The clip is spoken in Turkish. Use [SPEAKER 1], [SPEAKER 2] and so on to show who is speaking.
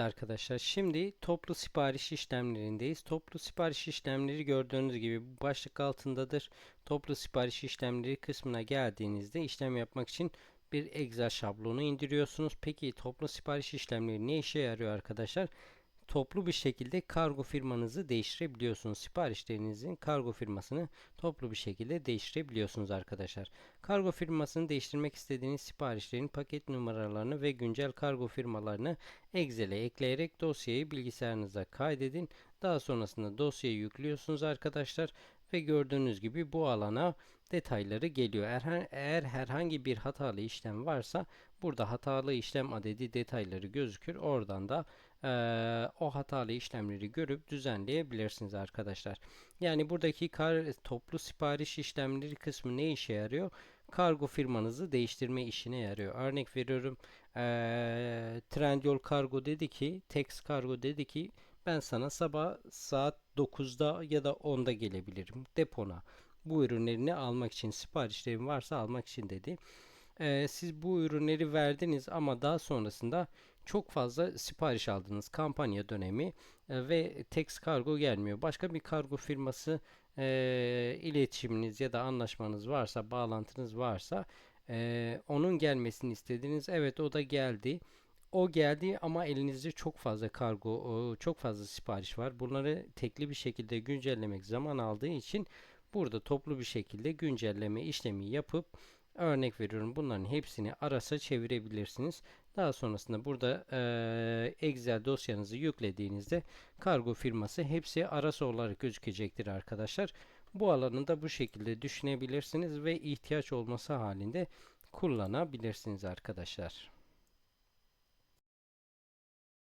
[SPEAKER 1] Arkadaşlar şimdi toplu sipariş işlemlerindeyiz. Toplu sipariş işlemleri gördüğünüz gibi bu başlık altındadır. Toplu sipariş işlemleri kısmına geldiğinizde işlem yapmak için bir Excel şablonu indiriyorsunuz. Peki toplu sipariş işlemleri ne işe yarıyor arkadaşlar? Toplu bir şekilde kargo firmanızı değiştirebiliyorsunuz. Siparişlerinizin kargo firmasını toplu bir şekilde değiştirebiliyorsunuz arkadaşlar. Kargo firmasını değiştirmek istediğiniz siparişlerin paket numaralarını ve güncel kargo firmalarını Excel'e ekleyerek dosyayı bilgisayarınıza kaydedin. Daha sonrasında dosyayı yüklüyorsunuz arkadaşlar ve gördüğünüz gibi bu alana detayları geliyor. Eğer, eğer herhangi bir hatalı işlem varsa burada hatalı işlem adedi detayları gözükür. Oradan da eee, o hatalı işlemleri görüp düzenleyebilirsiniz arkadaşlar. Yani buradaki kar, toplu sipariş işlemleri kısmı ne işe yarıyor? Kargo firmanızı değiştirme işine yarıyor. Örnek veriyorum eee Trendyol Kargo dedi ki, Tex Kargo dedi ki ben sana sabah saat 9'da ya da 10'da gelebilirim depona. Bu ürünlerini almak için siparişlerin varsa almak için dedi. Ee, siz bu ürünleri verdiniz ama daha sonrasında çok fazla sipariş aldınız kampanya dönemi e, ve Tex Kargo gelmiyor. Başka bir kargo firması e, iletişiminiz ya da anlaşmanız varsa, bağlantınız varsa e, onun gelmesini istediniz. Evet o da geldi. O geldi ama elinizde çok fazla kargo, çok fazla sipariş var. Bunları tekli bir şekilde güncellemek zaman aldığı için burada toplu bir şekilde güncelleme işlemi yapıp örnek veriyorum bunların hepsini arasa çevirebilirsiniz. Daha sonrasında burada eee, Excel dosyanızı yüklediğinizde kargo firması hepsi arasa olarak gözükecektir arkadaşlar. Bu alanı da bu şekilde düşünebilirsiniz ve ihtiyaç olması halinde kullanabilirsiniz arkadaşlar.